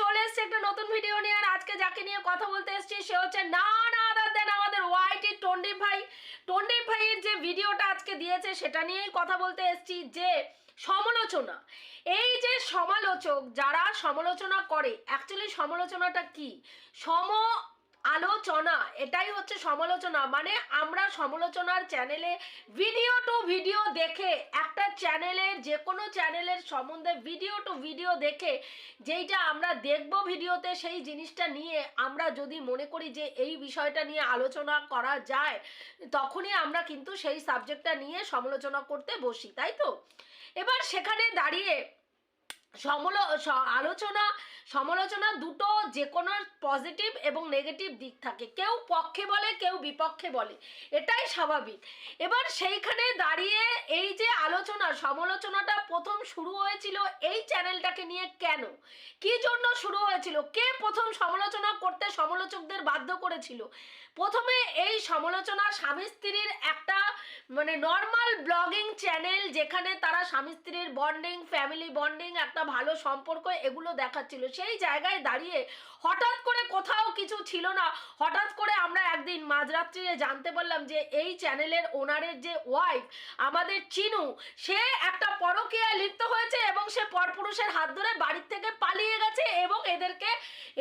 চলে এসছে একটা নতুন ভিডিও নিয়ে। আর আজকে যাকে নিয়ে কথা বলতে এসেছি, সে হচ্ছে না না আদার দেন আমাদের ওয়াইটি টন্ডিপ ভাই। টন্ডিপ ভাইয়ের যে ভিডিওটা আজকে দিয়েছে, সেটা নিয়েই কথা বলতে এসেছি যে সমালোচনা। এই যে সমালোচক, যারা সমালোচনা করে অ্যাকচুয়ালি সমালোচনাটা কি? সম আলোচনা, এটাই হচ্ছে সমালোচনা। মানে আমরা সমালোচনার চ্যানেলে ভিডিও টু ভিডিও দেখে, একটা চ্যানেলের যে কোনো চ্যানেলের সম্বন্ধে ভিডিও টু ভিডিও দেখে, যেইটা আমরা দেখব ভিডিওতে সেই জিনিসটা নিয়ে আমরা যদি মনে করি যে এই বিষয়টা নিয়ে আলোচনা করা যায়, তখনই আমরা কিন্তু সেই সাবজেক্টটা নিয়ে সমালোচনা করতে বসি, তাই তো? এবার সেখানে দাঁড়িয়ে সমল আলোচনা, সমালোচনা দুটো যে কোনো পজিটিভ এবং নেগেটিভ দিক থাকে। কেউ পক্ষে বলে, কেউ বিপক্ষে বলে। এটাই স্বাভাবিক। এবার সেইখানে দাঁড়িয়ে এই যে আলোচনা, সমালোচনাটা প্রথম শুরু হয়েছিল এই চ্যানেলটাকে নিয়ে কেন? কি জন্য শুরু হয়েছিল? কে প্রথম সমালোচনা করতে সমালোচকদের বাধ্য করেছিল? প্রথমে এই সমালোচনা স্বামী স্ত্রীর একটা মানে নর্মাল ব্লগিং চ্যানেল যেখানে তারা স্বামী স্ত্রীর বন্ডিং ফ্যামিলি বন্ডিং একটা ভালো সম্পর্ক এগুলো দেখাচ্ছিল। সেই জায়গায় দাঁড়িয়ে হঠাৎ করে কোথাও কিছু ছিল না। হঠাৎ করে আমরা একদিন মাঝরাত্রিরে জানতে পারলাম যে এই চ্যানেলের ওনারের যে ওয়াইফ আমাদের চিনু, সে একটা পরকীয়ায় লিপ্ত হয়েছে এবং সে পরপুরুষের হাত ধরে বাড়ির থেকে পালিয়ে গেছে এবং এদেরকে,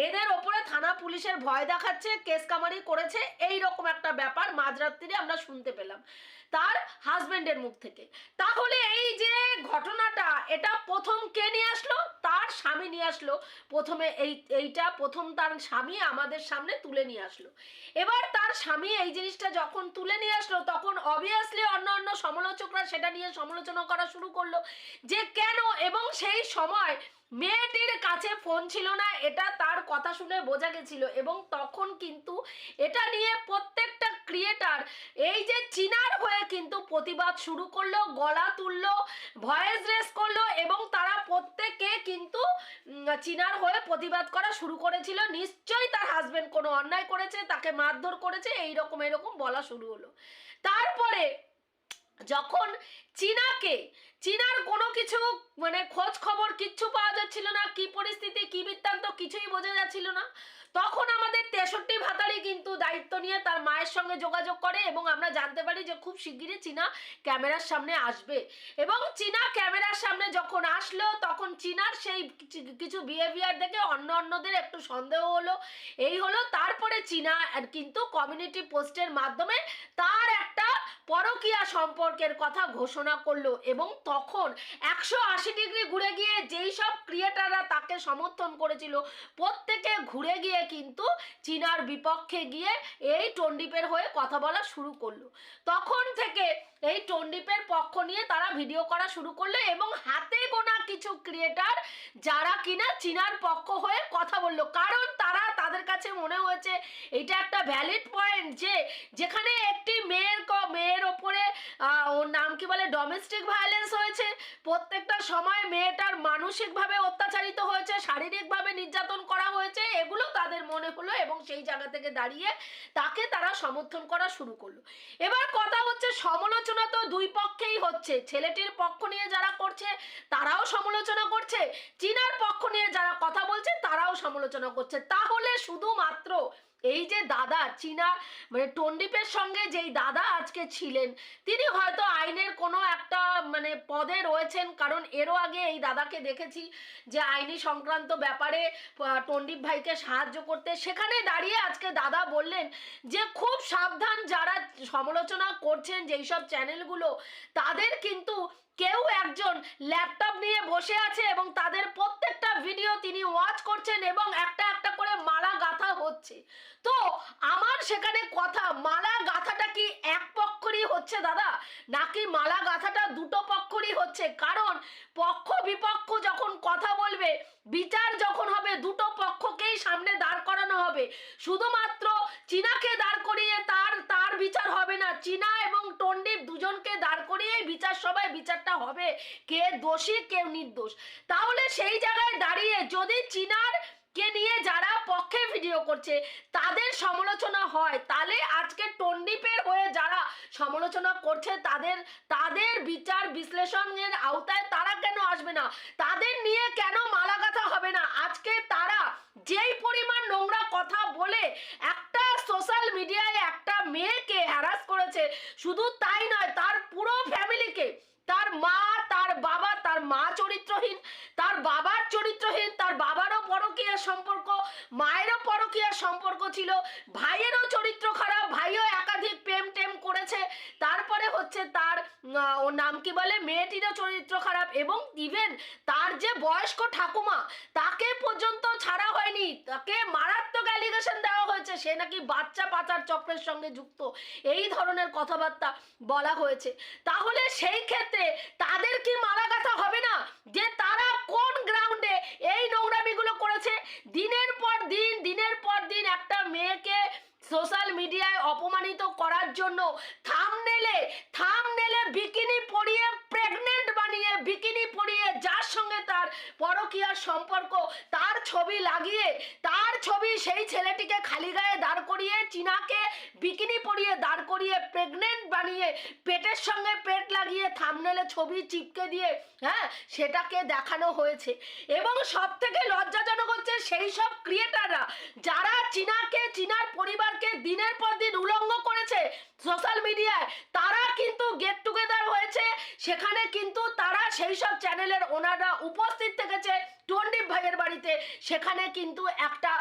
এদের ওপরে থানা পুলিশের ভয় দেখাচ্ছে কেস কামারি করেছে এই রকম একটা ব্যাপার মাঝরাত্রিরে আমরা শুনতে পেলাম তার হাজবেন্ডের মুখ থেকে। তাহলে যে ঘটনাটা, এটা প্রথম কে নিয়ে আসলো? তার স্বামী নিয়ে আসলো। প্রথমে এই, এইটা প্রথম তার স্বামী আমাদের সামনে তুলে নিয়ে আসলো। এবার তার স্বামী এই জিনিসটা যখন তুলে নিয়ে আসলো, তখন অবভিয়াসলি অন্য অন্য সমালোচকরা সেটা নিয়ে সমালোচনা করা শুরু করল যে কেন? এবং সেই সময় মেয়েটির কাছে ফোন ছিল না, এটা তার কথা শুনে বোঝা গেছিল। এবং তখন কিন্তু এটা নিয়ে প্রত্যেকটা ক্রিয়েটার এই যে প্রতিবাদ শুরু করল, গলা তুললো ভয়েস রেস করল এবং তারা প্রত্যেকে কিন্তু চিনার হয়ে প্রতিবাদ করা শুরু করেছিল। নিশ্চয়ই তার হাজবেন্ড কোনো অন্যায় করেছে, তাকে মারধর করেছে এই রকম এরকম বলা শুরু হলো। তারপরে যখন চীনাকে, চীনার কোনো কিছু মানে খোঁজ খবর কিচ্ছু পাওয়া যাচ্ছিল না, কি পরিস্থিতি, কি বৃত্তান্ত, কিছুই বোঝা যাচ্ছিল না। তখন আমাদের তেষট্টি ভাতারি কিন্তু দায়িত্ব নিয়ে তার মায়ের সঙ্গে যোগাযোগ করে এবং আমরা জানতে পারি যে খুব শিগগিরই চীনা ক্যামেরার সামনে আসবে। এবং চীনা ক্যামেরার সামনে যখন আসলো, তখন চীনার সেই কিছু- বিহেভিয়ার দেখে অন্য অন্যদের একটু সন্দেহ হলো। এই হলো, তারপরে চীনা কিন্তু কমিউনিটি পোস্টের মাধ্যমে তার একটা পরকীয়া সম্পর্কের কথা ঘোষণা করল এবং তখন একশো আশি ডিগ্রি ঘুরে গিয়ে যেই সব ক্রিয়েটাররা তাকে সমর্থন করেছিল, প্রত্যেকে ঘুরে গিয়ে কিন্তু চীনার বিপক্ষে গিয়ে এই টন্ডিপের হয়ে কথা বলা শুরু করল। তখন থেকে এই টন্ডিপের পক্ষ নিয়ে তারা ভিডিও করা শুরু করল এবং হাতে গোনা কিছু ক্রিয়েটার যারা কিনা চীনার পক্ষ হয়ে কথা বলল। কারণ তারা তাদের কাছে মনে হয়েছে, এটা একটা ভ্যালিড পয়েন্ট যে যেখানে একটি মেয়ের মেয়ের ওপরে ওর নাম কি বলে ডোমেস্টিক ভায়োলেন্স হয়েছে। প্রত্যেকটা সময় মেয়েটার মানসিকভাবে অত্যাচারিত হয়েছে, শারীরিকভাবে নির্যাতন করা হয়েছে, এগুলো তাদের মনে হলো এবং সেই জায়গা থেকে দাঁড়িয়ে তাকে তারা সমর্থন করা শুরু করল। এবার কথা হচ্ছে সমালোচনা তো দুই পক্ষেই হচ্ছে। ছেলেটির পক্ষ নিয়ে যারা করছে, তারাও সমালোচনা করছে। চীনার পক্ষ নিয়ে যারা কথা বলছে তারাও সমালোচনা করছে। তাহলে শুধুমাত্র এই যে দাদা চীনা মানে টন্ডিপের সঙ্গে যেই দাদা আজকে ছিলেন, তিনি হয়তো আইনের কোনো একটা মানে পদে রয়েছেন, কারণ এরও আগে এই দাদাকে দেখেছি যে আইনি সংক্রান্ত ব্যাপারে টন্ডিপ ভাইকে সাহায্য করতে। সেখানে দাঁড়িয়ে আজকে দাদা বললেন যে খুব সাবধান যারা সমালোচনা করছেন যেই সব চ্যানেলগুলো, তাদের কিন্তু কেউ একজন ল্যাপটপ নিয়ে বসে আছে এবং তাদের প্রত্যেকটা ভিডিও তিনি ওয়াচ করছেন এবং একটা একটা করে মালা গাঁথা হচ্ছে। তো আমার সেখানে কথা, মালা গাঁথাটা কি এক পক্ষরই হচ্ছে দাদা? নাকি মালা গাঁথাটা দুটো পক্ষরই হচ্ছে? কারণ পক্ষ বিপক্ষ যখন কথা বলবে, বিচার যখন হবে, দুটো পক্ষকেই সামনে দাঁড় করানো হবে। শুধুমাত্র চীনাকে দাঁড় করিয়ে তার তার বিচার হবে না চীনা এবং টন্ডিপ দুজনকে দাঁড় করিয়ে বিচার সভায় বিচারটা হবে। কে দোষী কেউ নির্দোষ। তাহলে সেই জায়গায় দাঁড়িয়ে যদি চীনার কে নিয়ে যারা পক্ষে ভিডিও করছে, তাদের সমালোচনা হয়, তাহলে আজকে টন্ডিপের হয়ে যারা সমালোচনা করছে, তাদের তাদের বিচার বিশ্লেষণের আওতায় তারা কেন আসবে না? তাদের নিয়ে কেন মালাগাথা হবে না আজকে তারা সম্পর্ক মায়েরও পরকীয়ার সম্পর্ক ছিল ভাইয়েরও চরিত্র খারাপ ভাইও একাধিক প্রেম টেম করেছে তারপরে হচ্ছে তার আহ, ওর নাম কি বলে মেয়েটিরও চরিত্র খারাপ এবং ইভেন তার যে বয়স্ক ঠাকুমা, তাকে পর্যন্ত ছাড়া হয়নি। তাকে মারাত্মক অ্যালিগেশন দেওয়া হয়েছে। সে নাকি বাচ্চা পাচার চক্রের সঙ্গে যুক্ত। এই ধরনের কথাবার্তা বলা হয়েছে। তাহলে সেই ক্ষেত্রে তাদের কি মারা গাথা হবে না? যে তারা কোন গ্রাউন্ডে এই নোংরামিগুলো করেছে? দিনের পর দিন, দিনের পর দিন একটা মেয়েকে সোশ্যাল মিডিয়ায় অপমানিত করার জন্য থামনেলে বিকিনি পরিয়ে প্রেগনেন্ট বানিয়ে বিকিনি পরিয়ে যার সঙ্গে তার পরকীয়ার সম্পর্ক, তার ছবি লাগিয়ে, তার ছবি সেই ছেলেটিকে খালি গায়ে দাঁড় করিয়ে, চীনাকে বিকিনি পরিয়ে দাঁড় করিয়ে প্রেগনেন্ট বানিয়ে, পেটের সঙ্গে পেট লাগিয়ে থামনেলে ছবি চিপকে দিয়ে হ্যাঁ সেটাকে দেখানো হয়েছে। এবং সব থেকে লজ্জাজনক হচ্ছে সেই সব ক্রিয়েটাররা যারা চীনাকে, চীনার পরিবারকে দিনের পর দিন উলঙ্গ করেছে সোশ্যাল মিডিয়ায় তারা কিন্তু গেট টুগেদার হয়েছে সেখানে কিন্তু তারা সেই সব চ্যানেলের ওনাররা উপস্থিত থেকেছে টন্ডিপ ভাইয়ের বাড়িতে। সেখানে কিন্তু একটা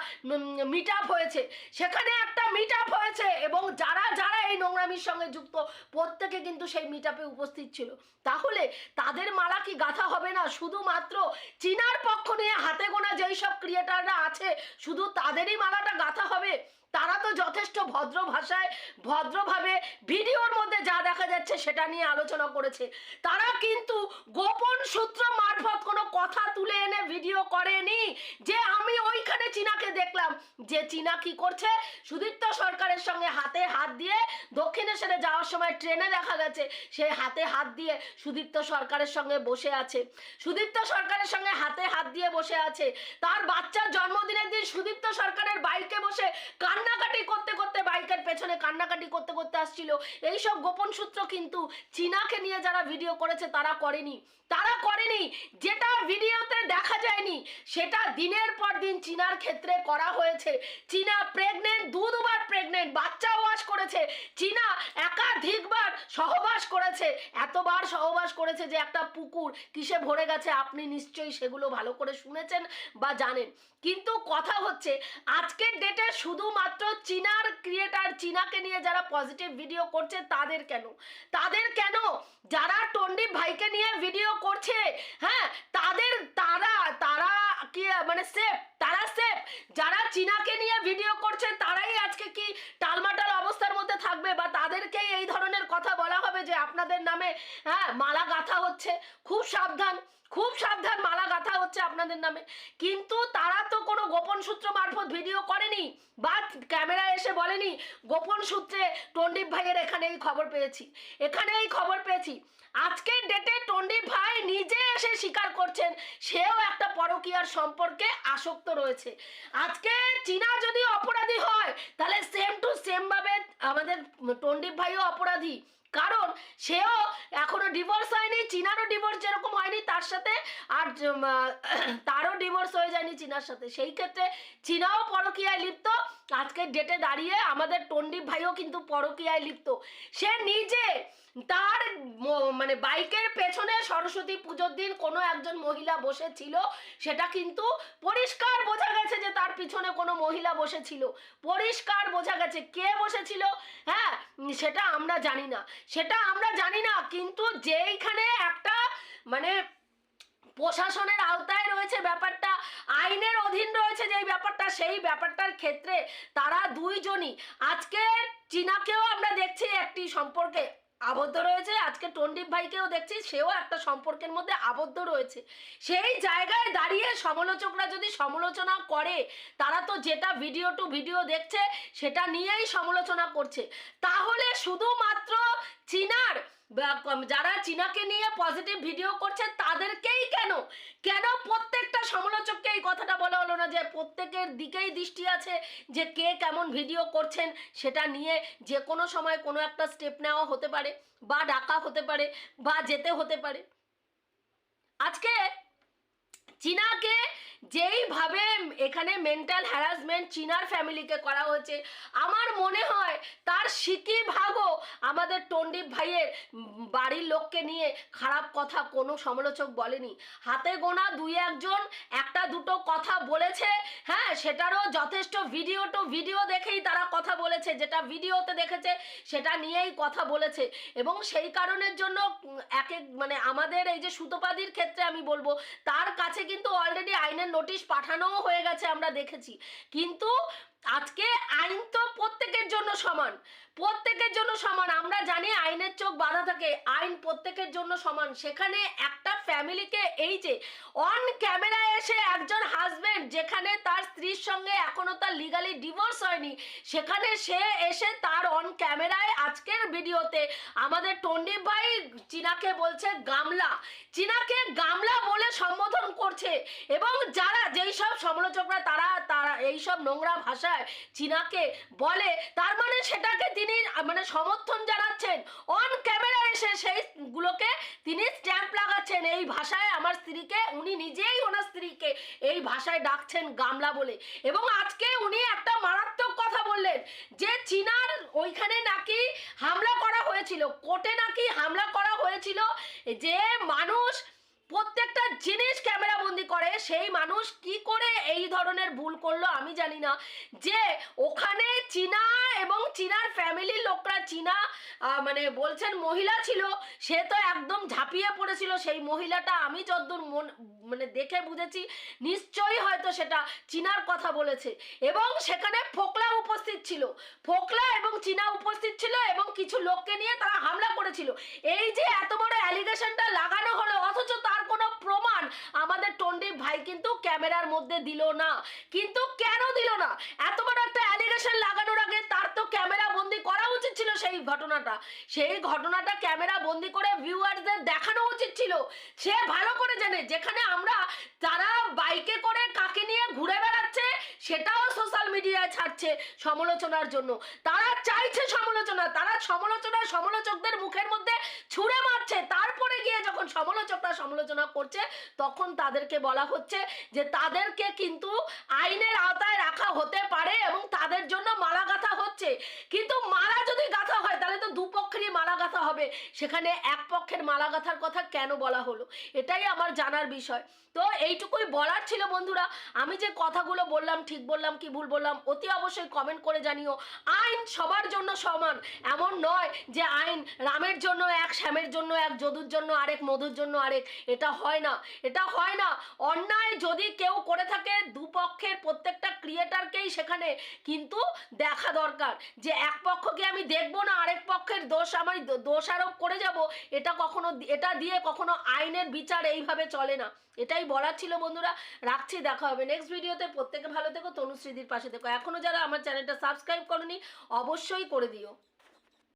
মিট হয়েছে। সেখানে একটা মিট হয়েছে এবং যারা যারা এই নোংরামির সঙ্গে যুক্ত, প্রত্যেকে কিন্তু সেই মিট উপস্থিত ছিল। তাহলে তাদের মালা কি গাথা হবে না? শুধুমাত্র চীনার পক্ষ নিয়ে হাতে গোনা যেই সব ক্রিয়েটাররা আছে, শুধু তাদেরই মালাটা গাথা হবে? তারা তো যথেষ্ট ভদ্র ভাষায়, ভদ্রভাবে ভিডিওর মধ্যে যা দেখা যাচ্ছে সেটা নিয়ে আলোচনা করেছে। তারা কিন্তু গোপন সূত্র মারফত কোনো কথা তুলে এনে ভিডিও করেনি। যে আমি ওইখানে চীনাকে দেখলাম। যে চীনা কি করছে? সুদীপ্ত সরকারের সঙ্গে হাতে হাত দিয়ে দক্ষিণেশ্বরে যাওয়ার সময় ট্রেনে দেখা গেছে। সে হাতে হাত দিয়ে সুদীপ্ত সরকারের সঙ্গে বসে আছে। সুদীপ্ত সরকারের সঙ্গে হাতে হাত দিয়ে বসে আছে। তার বাচ্চার জন্মদিনের দিন সুদীপ্ত সরকারের বাইকে বসে কান্নাকাটি করতে করতে বাইকের পেছনে কান্নাকাটি করতে করতে আসছিল। এইসব গোপন সূত্র কিন্তু চীনাকে নিয়ে যারা ভিডিও করেছে তারা করেনি। তারা করেনি, যেটা ভিডিওতে দেখা যায়নি, সেটা দিনের পর দিন চীনার ক্ষেত্রে করা হয়েছে। চীনা প্রেগনেন্ট দু দুবার প্রেগনেন্ট বাচ্চা ওয়াশ করেছে। চীনা একাধিকবার সহবাস করেছে। এতবার সহবাস করেছে যে একটা পুকুর কিসে ভরে গেছে, আপনি নিশ্চয়ই সেগুলো ভালো করে শুনেছেন বা জানেন। কিন্তু কথা হচ্ছে, আজকের ডেটে শুধুমাত্র চীনার ক্রিয়েটার চীনাকে নিয়ে যারা পজিটিভ ভিডিও করছে, তাদের কেন? তাদের কেন? যারা টন্ডিপ ভাইকে নিয়ে ভিডিও করছে হ্যাঁ তাদের, তারা তারা কি মানে সেফ তারা সেফ যারা চীনাকে নিয়ে ভিডিও করছে, তারাই আজকে কি টালমাটাল অবস্থার মধ্যে থাকবে? বা তাদেরকেই এই ধরনের কথা বলা হবে যে আপনাদের নামে হ্যাঁ মালা গাথা হচ্ছে। খুব সাবধান। খুব সাবধান, মালা গাথা হচ্ছে আপনাদের নামে। কিন্তু তারা তো কোনো গোপন সূত্র মারফত ভিডিও করেনি, বা ক্যামেরা এসে বলেনি, গোপন সূত্রে টন্ডিপ ভাইয়ের এখানে এই খবর পেয়েছি। এখানে এই খবর পেয়েছি। আজকের ডেটে টন্ডিপ ভাই নিজে এসে স্বীকার করছেন, সেও একটা পরকীয়ার সম্পর্কে আসক্ত রয়েছে। আজকে চীনা যদি অপরাধী হয়, তাহলে সেম টু সেম ভাবে আমাদের টন্ডিপ ভাইও অপরাধী। কারণ সেও এখনও ডিভোর্স হয়নি, চীনারও ডিভোর্স যেরকম হয়নি, তার সাথে আর তারও ডিভোর্স হয়ে যায়নি চীনার সাথে। সেই ক্ষেত্রে চীনাও পরকীয়ায় লিপ্ত আজকের ডেটে দাঁড়িয়ে আমাদের টন্ডিপ ভাইও কিন্তু পরকীয়ায় লিপ্ত। সে নিজে তার মানে বাইকের পেছনে সরস্বতী পুজোর দিন কোনো একজন মহিলা বসেছিল, সেটা কিন্তু পরিষ্কার বোঝা গেছে যে তার পিছনে কোনো মহিলা বসেছিল। পরিষ্কার বোঝা গেছে কে বসেছিল হ্যাঁ সেটা আমরা জানি না। সেটা আমরা জানি না, কিন্তু যেইখানে একটা মানে প্রশাসনের আওতায় আইনের অধীন রয়েছে যে ব্যাপারটা, সেই ব্যাপারটার ক্ষেত্রে তারা দুইজনই। আজকে চীনাকেও আমরা দেখছি একটি সম্পর্কে আবদ্ধ রয়েছে, আজকে টন্ডিপ ভাইকেও দেখছি, সেও একটা সম্পর্কের মধ্যে আবদ্ধ রয়েছে। সেই জায়গায় দাঁড়িয়ে সমালোচকরা যদি সমালোচনা করে, তারা তো যেটা ভিডিও টু ভিডিও দেখছে, সেটা নিয়েই সমালোচনা করছে। তাহলে শুধুমাত্র চীনার যারা চীনাকে নিয়ে পজিটিভ ভিডিও করছে, তাদেরকেই কেন? কেন প্রত্যেকটা সমালোচককে এই কথাটা বলা হলো না যে প্রত্যেকের দিকেই দৃষ্টি আছে যে কে কেমন ভিডিও করছেন, সেটা নিয়ে যে কোনো সময় কোনো একটা স্টেপ নেওয়া হতে পারে, বা ডাকা হতে পারে, বা যেতে হতে পারে। আজকে চীনাকে যেইভাবে এখানে মেন্টাল হ্যারাসমেন্ট চিনার ফ্যামিলিকে করা হয়েছে, আমার মনে হয় তার সিকি ভাগও আমাদের টন্ডিপ ভাইয়ের বাড়ির লোককে নিয়ে খারাপ কথা কোনো সমালোচক বলেনি। হাতে গোনা দুই একজন, একটা দুটো কথা বলেছে হ্যাঁ সেটারও যথেষ্ট ভিডিও টু ভিডিও দেখেই তারা কথা বলেছে, যেটা ভিডিওতে দেখেছে, সেটা নিয়েই কথা বলেছে। এবং সেই কারণের জন্য এক এক মানে আমাদের এই যে সুতোপাদির ক্ষেত্রে আমি বলব, তার কাছে কিন্তু অলরেডি আইনের নোটিশ পাঠানোও হয়ে গেছে, আমরা দেখেছি। কিন্তু আজকে আইন তো প্রত্যেকের জন্য সমান। প্রত্যেকের জন্য সমান, আমরা জানি আইনের চোখ বাধা থাকে, আইন প্রত্যেকের জন্য সমান। সেখানে একটা ফ্যামিলিকে এই যে অন ক্যামেরায় এসে একজন হাজবেন্ড যেখানে তার স্ত্রীর সঙ্গে এখনও তার লিগালি ডিভোর্স হয়নি, সেখানে সে এসে তার অন ক্যামেরায় আজকের ভিডিওতে আমাদের টন্ডিপ ভাই চীনাকে বলছে গামলা। চীনাকে গামলা বলে সম্বোধন করছে এবং যারা যেই সব সমালোচকরা তারা তারা এই সব নোংরা ভাষায় চীনাকে বলে, তার মানে সেটাকে তিনি মানে সমর্থন জানাচ্ছেন। অন ক্যামেরা এসে সেইগুলোকে তিনি স্ট্যাম্প লাগাচ্ছেন। এই ভাষায় আমার স্ত্রীকে, উনি নিজেই ওনার স্ত্রীকে এই ভাষায় ডাকছেন গামলা বলে। এবং আজকে উনি একটা মারাত্মক কথা বললেন যে চীনার ওইখানে নাকি হামলা করা হয়েছিল কোর্টে নাকি হামলা করা হয়েছিল? যে মানুষ প্রত্যেকটা জিনিস ক্যামেরা বন্দি করে, সেই মানুষ কি করে এই ধরনের ভুল করল আমি জানি না। যে ওখানে চীনা এবং চীনার ফ্যামিলির লোকরা, চীনা মানে বলছেন মহিলা ছিল, সে তো একদম ঝাঁপিয়ে পড়েছিল। সেই মহিলাটা আমি যদ্দূর মন মানে দেখে বুঝেছি, নিশ্চয়ই হয়তো সেটা চীনার কথা বলেছে। এবং সেখানে ফোকলা উপস্থিত ছিল। ফোকলা এবং চীনা উপস্থিত ছিল এবং কিছু লোককে নিয়ে তারা হামলা করেছিল। এই যে এত বড় অ্যালিগেশনটা লাগানো হলো, অথচ তার কোনো প্রমাণ আমাদের টন্ডিপ ভাই কিন্তু ক্যামেরার মধ্যে দিল না। কিন্তু কেন দিল না? এত বড় একটা অ্যালিগেশন লাগানোর আগে তার তো ক্যামেরা বন্দি করা উচিত ছিল সেই ঘটনাটা। সেই ঘটনাটা ক্যামেরা বন্দি করে ভিউয়ারদের দেখানো উচিত ছিল। সে ভালো করে জানে, যেখানে আমরা তারা বাইকে করে কাকে নিয়ে ঘুরে বেড়াচ্ছে সেটাও সোশ্যাল মিডিয়ায় ছাড়ছে সমালোচনার জন্য। তারা চাইছে সমালোচনা, তারা সমালোচনা সমালোচকদের মুখের মধ্যে ছুঁড়ে মারছে। তারপরে গিয়ে যখন সমালোচকরা সমালোচনা করছে, তখন তাদেরকে বলা হচ্ছে যে তাদেরকে কিন্তু আইনের আওতায় রাখা হতে পারে এবং তাদের জন্য মালা হচ্ছে। কিন্তু মালা যদি গাঁথা হয় তাহলে তো দুপক্ষেরই মালা গাঁথা হবে সেখানে এক পক্ষের মালা গাঁথার কথা কেন বলা হলো? এটাই আমার জানার বিষয়। তো এইটুকুই বলার ছিল বন্ধুরা। আমি যে কথাগুলো বললাম, ঠিক বললাম কি ভুল বললাম, অতি অবশ্যই কমেন্ট করে জানিও। আইন সবার জন্য সমান, এমন নয় যে আইন রামের জন্য এক, শ্যামের জন্য এক, যদুর জন্য আরেক, মধুর জন্য আরেক, এটা হয় না। এটা হয় না। অন্যায় যদি কেউ করে থাকে দুপক্ষের প্রত্যেকটা ক্রিয়েটারকেই সেখানে। কিন্তু দেখা দরকার যে এক পক্ষকে আমি দেখব না, আরেক পক্ষের দোষ আমি দো- দোষ আরোপ করে যাব, এটা কখনো এটা দিয়ে কখনো আইনের বিচার এইভাবে চলে না। এটাই বলার ছিল বন্ধুরা, রাখছি, দেখা হবে নেক্সট ভিডিওতে প্রত্যেকে ভালো থেকো, তনুশ্রীদির পাশে থেকো। এখনও যারা আমার চ্যানেলটা সাবস্ক্রাইব করনি, অবশ্যই করে দিও।